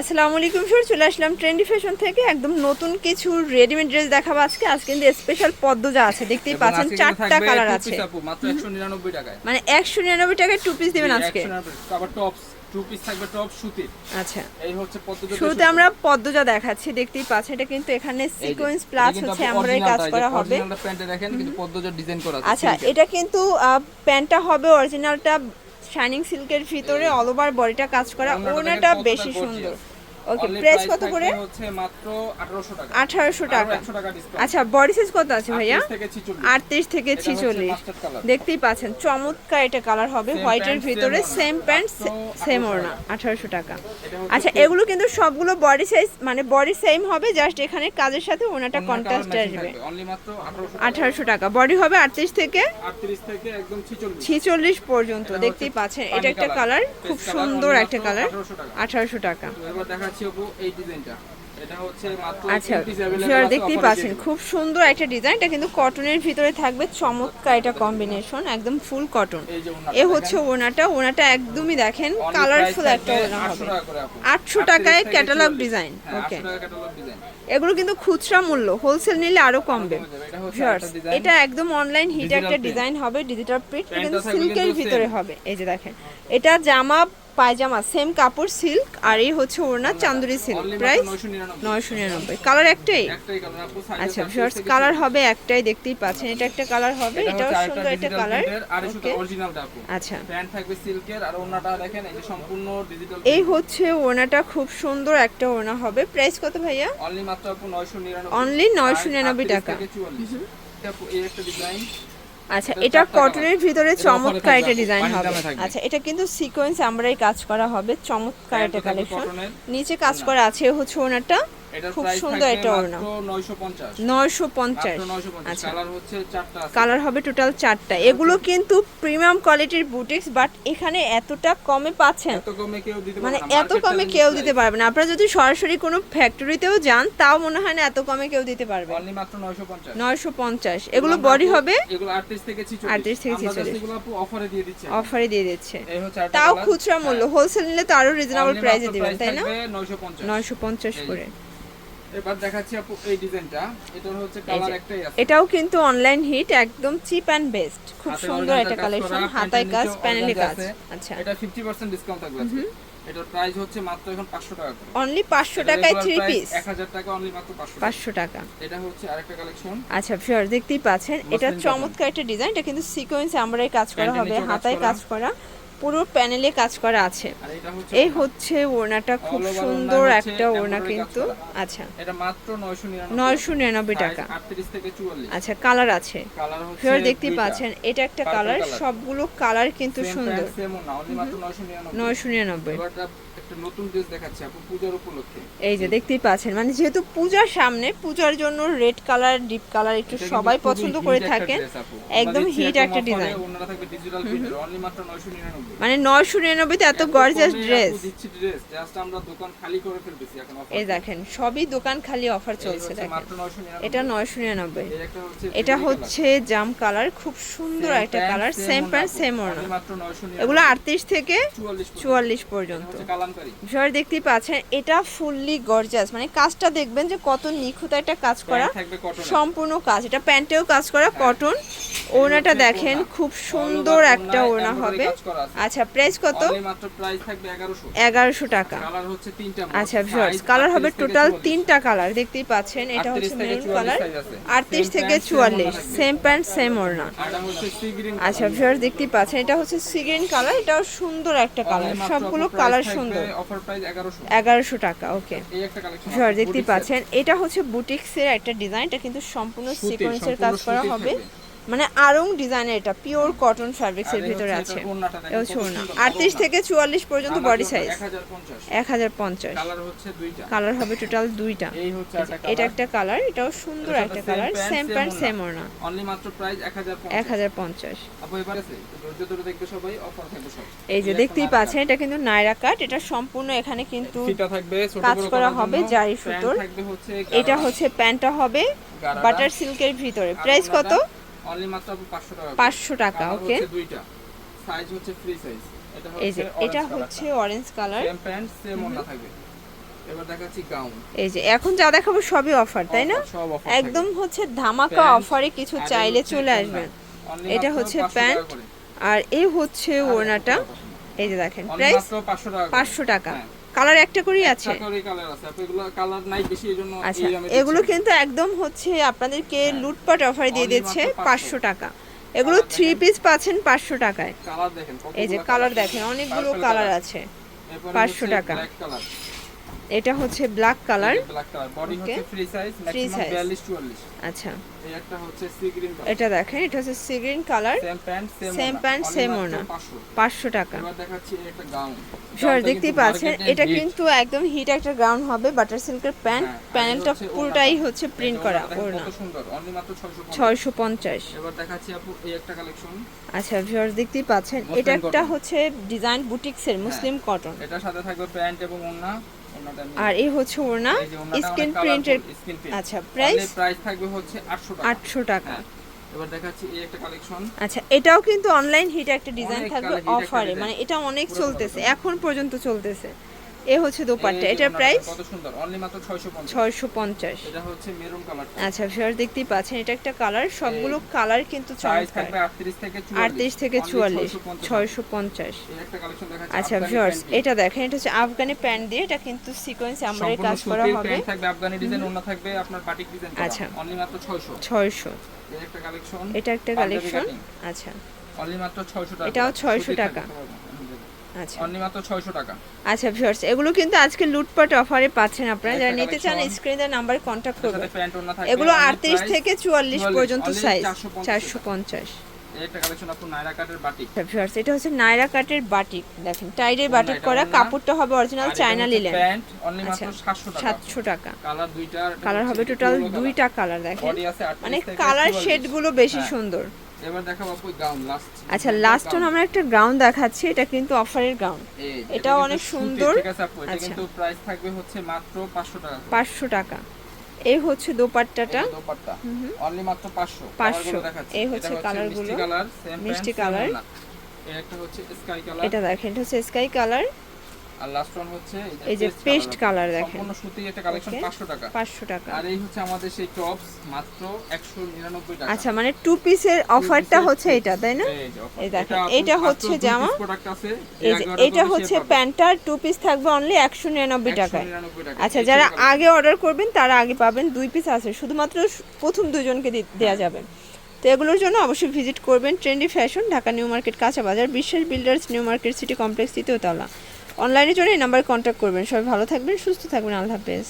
আসসালামু আলাইকুম স্যার চলে আসলাম ট্রেন্ডি ফ্যাশন থেকে। একদম নতুন কিছু রেডিমেড ড্রেস দেখাবো আজকে। আজকে কিন্তু স্পেশাল পদ্মজা আছে দেখতেই পাচ্ছেন চারটা কালার আছে। মাত্র 199 টাকায়। মানে একশো নিরানব্বই টাকায় টু পিস দেবেন আজকে। 199 আবার টু পিস থাকবে টপ সুতির। আচ্ছা। এই হচ্ছে পদ্ধতি শুরুতে আমরা পদ্মজা দেখাচ্ছি দেখতেই পাচ্ছেন এটা কিন্তু এখানে সিকোয়েন্স প্লাস হচ্ছে আমরা কাজ করা হবে। অরিজিনালটা প্যান্টে দেখেন কিন্তু পদ্মজার ডিজাইন করা আছে আচ্ছা এটা কিন্তু প্যান্টটা হবে অরিজিনালটা শাইনিং সিল্কের ভিতরে অল ওভার বডিটা কাজ করা ওনাটা বেশি সুন্দর। ওকে প্রাইস কত করে? হচ্ছে মাত্র 1800 টাকা। আঠারোশো আরও টাকা। 100 টাকা ডিসকাউন্ট আচ্ছা বডি সাইজ কত আছে ভাইয়া? 38 থেকে 46 আটত্রিশ থেকে ছিচল্লিশ। দেখতেই পাচ্ছেন চমৎকার এটা কালার হবে। হোয়াইটের ভিতরে সেম। প্যান্ট সেম 1800 ওড়না আঠারোশো টাকা। আচ্ছা এগুলো কিন্তু সবগুলো বডি সাইজ মানে বডি সেম হবে জাস্ট এখানে কাজের সাথে ওনাটা অন্য কন্ট্রাস্ট আসবে। only মাত্র 1800 আঠারোশো টাকা। বডি হবে আটত্রিশ থেকে 38 থেকে একদম 46 ছিচল্লিশ পর্যন্ত। দেখতেই পাচ্ছেন এটা একটা কালার খুব সুন্দর একটা কালার 1800 টাকা। আঠারোশো টাকা। তো এবার দেখাচ্ছি আপু এই ডিজাইনটা। এটা হচ্ছে মাত্র আচ্ছা 10 ভিউয়ার দেখতেই পাচ্ছেন খুব সুন্দর একটা ডিজাইন। এটা কিন্তু কটনের ভিতরে থাকবে চমৎকার এটা কম্বিনেশন একদম ফুল কটন এ হচ্ছে ওনাটা ওনাটা একদমই দেখেন কালারফুল একটা ওনা হবে। আটশো টাকায় ক্যাটালগ ডিজাইন ওকে 800 টাকা ক্যাটালগ ডিজাইন এগুলো কিন্তু খুচরা মূল্য হোলসেল নিলে আরও কমবে। এটা একদম অনলাইন হিট একটা ডিজাইন হবে ডিজিটাল প্রিন্ট কিন্তু সিল্কের ভিতরে হবে। এই যে দেখেন এটা জামা পায়জামা সেম কাপড় সিল্ক আর এই হচ্ছে ওড়না চান্দুরি সিল্ক প্রাইস নয়শো নিরানব্বই। কালার একটাই? আচ্ছা আছে ভিউয়ার্স 38 থেকে কালার হবে একটাই দেখতেই পাচ্ছেন। এটা একটা কালার হবে এটাও সুন্দর একটা কালার আচ্ছা। এই হচ্ছে ওড়নাটা খুব সুন্দর একটা ওড়না হবে। প্রাইস কত ভাইয়া? অনলি মাত্র আপু 999 Only 999 আর 38 টাকা। থেকে 44 এটা আপু এই একটা ডিজাইন আচ্ছা এটা কটনের ভিতরে চমৎকার একটা ডিজাইন হবে। আচ্ছা এটা কিন্তু সিকোয়েন্স আমরাই কাজ করা হবে চমৎকার একটা কালেকশন নিচে কাজ করা আছে হচ্ছে ওনাটা এটার খুব সুন্দর একটা ওড়না। নয়শো পঞ্চাশ। আচ্ছা। কালার কালার হবে টোটাল চারটা। এগুলো কিন্তু প্রিমিয়াম কোয়ালিটির বুটিক্স বাট এখানে এতটা কমে পাচ্ছেন। মানে এত কমে কেউ দিতে পারবে না। আপনারা যদি সরাসরি কোনো ফ্যাক্টরিতেও যান তাও মনে হয় না এত কমে কেউ দিতে পারবে। অনলি মাত্র 950 নয়শো পঞ্চাশ। এগুলো বডি হবে 38 থেকে 46 38 থেকে আমরা just 46 এগুলো আপু অফারে দিয়ে দিচ্ছি। তাও। খুচরা মূল্য। হোলসেল নিলে তো আরও রিজনেবল প্রাইসে দিবেন তাই না? নয়শো পঞ্চাশ। করে। এবার দেখাচ্ছি আপু এই ডিজাইনটা। এটার হচ্ছে কালার একটাই আছে। এটাও কিন্তু অনলাইন হিট একদম চিপ অ্যান্ড বেস্ট খুব সুন্দর কালেকশন হাতায় কাজ প্যানেলে কাজ আচ্ছা। এটা 50% ডিসকাউন্ট থাকবে আজকে। এটার প্রাইস হচ্ছে মাত্র এখন 500 টাকা করে। অনলি পাঁচশো এটার টাকায় regular থ্রি পিস 1000 টাকা অনলি মাত্র 500 টাকা। পাঁচশো টাকা। এটা হচ্ছে আরেকটা কালেকশন আচ্ছা ফিওর দেখতেই পাচ্ছেন। এটা চমৎকার একটা ডিজাইন এটা কিন্তু সিকোয়েন্স আমরাই কাজ করা হবে হাতায় কাজ করা। পুরো প্যানেলে কাজ করা আছে। এই হচ্ছে ওড়নাটা খুব সুন্দর একটা ওড়না কিন্তু। আচ্ছা। এটা মাত্র 999 নয়শো নিরানব্বই টাকা। 38 থেকে 44 আচ্ছা কালার আছে। কালার হচ্ছে ফিওর দেখতে পাচ্ছেন এটা একটা কালার। সবগুলো কালার কিন্তু সুন্দর। pant, same ওড়না, মাত্র 999 নয়শো নিরানব্বই। একটা- একটা নতুন ড্রেস দেখাচ্ছি আপু পূজার উপলক্ষে। এই যে দেখতেই পাচ্ছেন মানে যেহেতু পূজার সামনে পূজার জন্য রেড কালার ডিপ কালার একটু সবাই পছন্দ করে থাকেন। একদম হিট একটা ডিজাইন ওড়নাটা থাকবে ডিজিটাল প্রিন্টের অনলি মাত্র 999 মানে নয়শো নিরানব্বইতে এত গর্জাস ড্রেস জাস্ট আমরা দোকান খালি করে ফেলতেছি এখন এই দেখেন সবই দোকান খালি অফার চলছে দেখেন। মাত্র 999 এটা নয়শো নিরানব্বই। হচ্ছে এটা হচ্ছে জাম কালার খুব সুন্দর একটা কালার সেম প্যান্ট সেম। ওড়না only মাত্র 999 এগুলো আটত্রিশ থেকে 44 পর্যন্ত। ভিউয়ার দেখতেই পাচ্ছেন এটা ফুললি গর্জাস মানে কাজটা দেখবেন যে কত নিখুঁত একটা কাজ করা। সম্পূর্ণ কাজ। এটা প্যান্টেও কাজ করা কটন ওড়নাটা দেখেন খুব সুন্দর একটা ওড়না হবে। আচ্ছা প্রাইস কত? Only মাত্র প্রাইস থাকবে 1100 এগারোশো টাকা। আচ্ছা ভিউয়ার্স কালার হবে টোটাল তিনটা কালার দেখতেই পাচ্ছেন এটা হচ্ছে মেরুন কালার আটত্রিশ থেকে চুয়াল্লিশ সেম প্যান্ট সেম ওড়না। আচ্ছা ভিউয়ার্স দেখতেই পাচ্ছেন এটা হচ্ছে সি গ্রিন কালার এটাও সুন্দর একটা কালার সবগুলো কালার সুন্দর। অফার প্রাইস 1100 এগারোশো। টাকা ওকে এই একটা কালেকশন ভিউয়ার দেখতেই পাচ্ছেন। এটা হচ্ছে বুটিক্সের একটা ডিজাইন এটা কিন্তু সম্পূর্ণ সিকোয়েন্সের কাজ করা হবে। মানে আরং ডিজাইনের এটা পিওর কটন ফ্যাব্রিক্স এর ভিতরে আছে। এ হচ্ছে ওড়না আটত্রিশ থেকে চুয়াল্লিশ পর্যন্ত বডি সাইজ 1050 এক হাজার পঞ্চাশ। কালার হচ্ছে দুইটা। কালার হবে টোটাল দুইটা। এই হচ্ছে একটা এটা একটা কালার এটাও সুন্দর একটা কালার সেম প্যান্ট সেম ওড়না। অনলি মাত্র প্রাইস 1050 এক হাজার পঞ্চাশ। এই যে দেখতেই পাচ্ছেন এটা কিন্তু নাইরা কাট এটা সম্পূর্ণ এখানে কিন্তু ফিতা থাকবে ছোট কাজ করা হবে। জারি সুতোর। এটা হচ্ছে প্যান্টটা হবে বাটার সিল্কের ভিতরে। প্রাইস কত? অনলি মাত্র 500 টাকা পাঁচশো টাকা ওকে দুইটা। সাইজ হচ্ছে ফ্রি সাইজ এটা হচ্ছে এটা হচ্ছে orange colour same pant same ওড়না থাকবে। এবার দেখাচ্ছি গাউন এই যে এখন যা দেখাবো সবই অফার তাই না? একদম হচ্ছে ধামাকা অফারে কিছু চাইলে চলে আসবেন। এটা হচ্ছে প্যান্ট আর এই হচ্ছে ওড়নাটা। এই যে দেখেন প্রাইস 500 টাকা পাঁচশো টাকা। হ্যাঁ। কালার একটা করেই আছে। আচ্ছা এগুলো কিন্তু একদম হচ্ছে আপনাদেরকে হ্যাঁ। লুটপাট অফার দিয়ে দিচ্ছে পাঁচশো টাকা। এগুলো থ্রি পিস পাচ্ছেন পাঁচশো টাকায়। এই যে কালার দেখেন অনেকগুলো কালার আছে। পাঁচশো টাকা। এটা হচ্ছে black colour color, body Okay. হচ্ছে Free maximum size। 42 44 আচ্ছা। এই একটা হচ্ছে sea green color, এটা দেখেন এটা হচ্ছে sea green colour same pant same same মাত্র ওড়না। 500 পাঁচশো টাকা। এবার দেখাচ্ছি একটা। সর দেখতেই পাচ্ছেন এটা কিন্তু একদম হিট একটা গ্রাউন্ড হবে বাটার সিল্কের প্যান্ট প্যানেলটা পুরোটাই হচ্ছে প্রিন্ট করা দেখেন কত সুন্দর, only মাত্র 650 ছয়শো পঞ্চাশ। এবার দেখাচ্ছি আপু এই একটা কালেকশন আচ্ছা ভিউয়ার্স দেখতেই পাচ্ছেন এটা একটা হচ্ছে ডিজাইন বুটিক্সের মুসলিম কটন এটার সাথে থাকবে প্যান্ট এবং নিয়ে- আর এই হচ্ছে ওড়না স্ক্রিন প্রিন্টের। আচ্ছা প্রাইস প্রাইস থাকবে হচ্ছে 800 টাকা। আটশো টাকা। হ্যাঁ। এবার দেখাচ্ছি এই একটা কালেকশন আচ্ছা এটাও কিন্তু অনলাইন হিট একটা ডিজাইন থাকবে অফারে মানে এটা অনেক চলতেছে এখন পর্যন্ত চলতেছে। এ হচ্ছে দোপাট্টা। এটার প্রাইস কত সুন্দর। অনলি মাত্র 650 ছয়শো পঞ্চাশ। এটা হচ্ছে মেরুন কালার আচ্ছা ভিউয়ার দেখতেই পাচ্ছেন এটা একটা কালার সবগুলো কালার কিন্তু চমৎকার 38 থেকে 44 আটত্রিশ থেকে Only চুয়াল্লিশ। 650 ছয়শো পঞ্চাশ। এই একটা কালেকশন দেখাচ্ছি আচ্ছা ভিউয়ার্স এটা দেখেন এটা হচ্ছে আফগানি প্যান্ট দিয়ে। এটা কিন্তু সিকোয়েন্স সম্পূর্ণ কাজ করা হবে। থাকবে আফগানি ডিজাইন ওড়না থাকবে আপনার বাটিক ডিজাইন আচ্ছা। অনলি মাত্র 600 ছয়শো। এই একটা কালেকশন এটা একটা কালেকশন আচ্ছা। অনলি মাত্র 600 টাকা। এটাও 600 টাকা। আচ্ছা। অনলি মাত্র 600 টাকা। আচ্ছা ভিউয়ার্স এগুলো কিন্তু আজকে লুটপাট অফারে পাচ্ছেন আপনারা। যারা নিতে চান নাম্বারে করবেন। এগুলো only আটত্রিশ price থেকে চুয়াল্লিশ 44 পর্যন্ত সাইজ 450 চারশো পঞ্চাশ। এই একটা কালেকশন আপু নাইরা কাটের বাটিক আচ্ছা এটা হচ্ছে নাইরা কাটের বাটিক দেখেন টাইডের বাটিক করা কাপড়টা হবে original China linen pant only মাত্র 700 টাকা। সাতশো টাকা। কালার দুইটা কালার হবে টোটাল দুইটা কালার দেখেন। 38 মানে কালার 44 শেডগুলো বেশি হ্যাঁ। সুন্দর। এবার দেখাবো আপু গাউন লাস্ট আচ্ছা লাস্ট অন আমরা একটা গ্রাউন্ড দেখাচ্ছি এটা কিন্তু অফারের গ্রাউন্ড এটাও অনেক সুন্দর। ঠিক আছে আপু এটা আচ্ছা। কিন্তু প্রাইস থাকবে হচ্ছে মাত্র 500 টাকা করে। পাঁচশো টাকা। এই হচ্ছে দোপাট্টাটা। দোপাট্টা। অনলি মাত্র 500 500 কালারগুলো দেখাচ্ছি। এই এটা হচ্ছে মিষ্টি কালারগুলো। কালার সেম মিষ্টি কালার। একটা হচ্ছে স্কাই কালার এটা দেখেন এটা হচ্ছে স্কাই কালার আর লাস্ট ওয়ান হচ্ছে এই যে পেস্ট কালার দেখেন। সম্পূর্ণ সুতি একটা কালেকশন 500 টাকা। পাঁচশো টাকা। আর এই হচ্ছে আমাদের সেই টপস মাত্র 199 টাকা। আচ্ছা মানে টু পিসের অফারটা হচ্ছে এটা তাই না? এই দেখেন, এটা হচ্ছে জামা। product আছে, এটা হচ্ছে। প্যান্টার টু পিস থাকবে অনলি একশো নিরানব্বই টাকায়। 199 টাকা। আচ্ছা যারা আগে অর্ডার করবেন তারা আগে পাবেন দুই পিস আছে শুধুমাত্র প্রথম দুজনকে দি- দেয়া যাবে। তো এগুলোর জন্য অবশ্যই ভিজিট করবেন trendy fashion Dhaka new market কাঁচা বাজার Biswas builders new market city complex তৃতীয় তলা। অনলাইনের জন্য এই নাম্বারে কন্ট্যাক্ট করবেন। সবাই ভালো থাকবেন সুস্থ থাকবেন। আল্লাহ হাফেজ।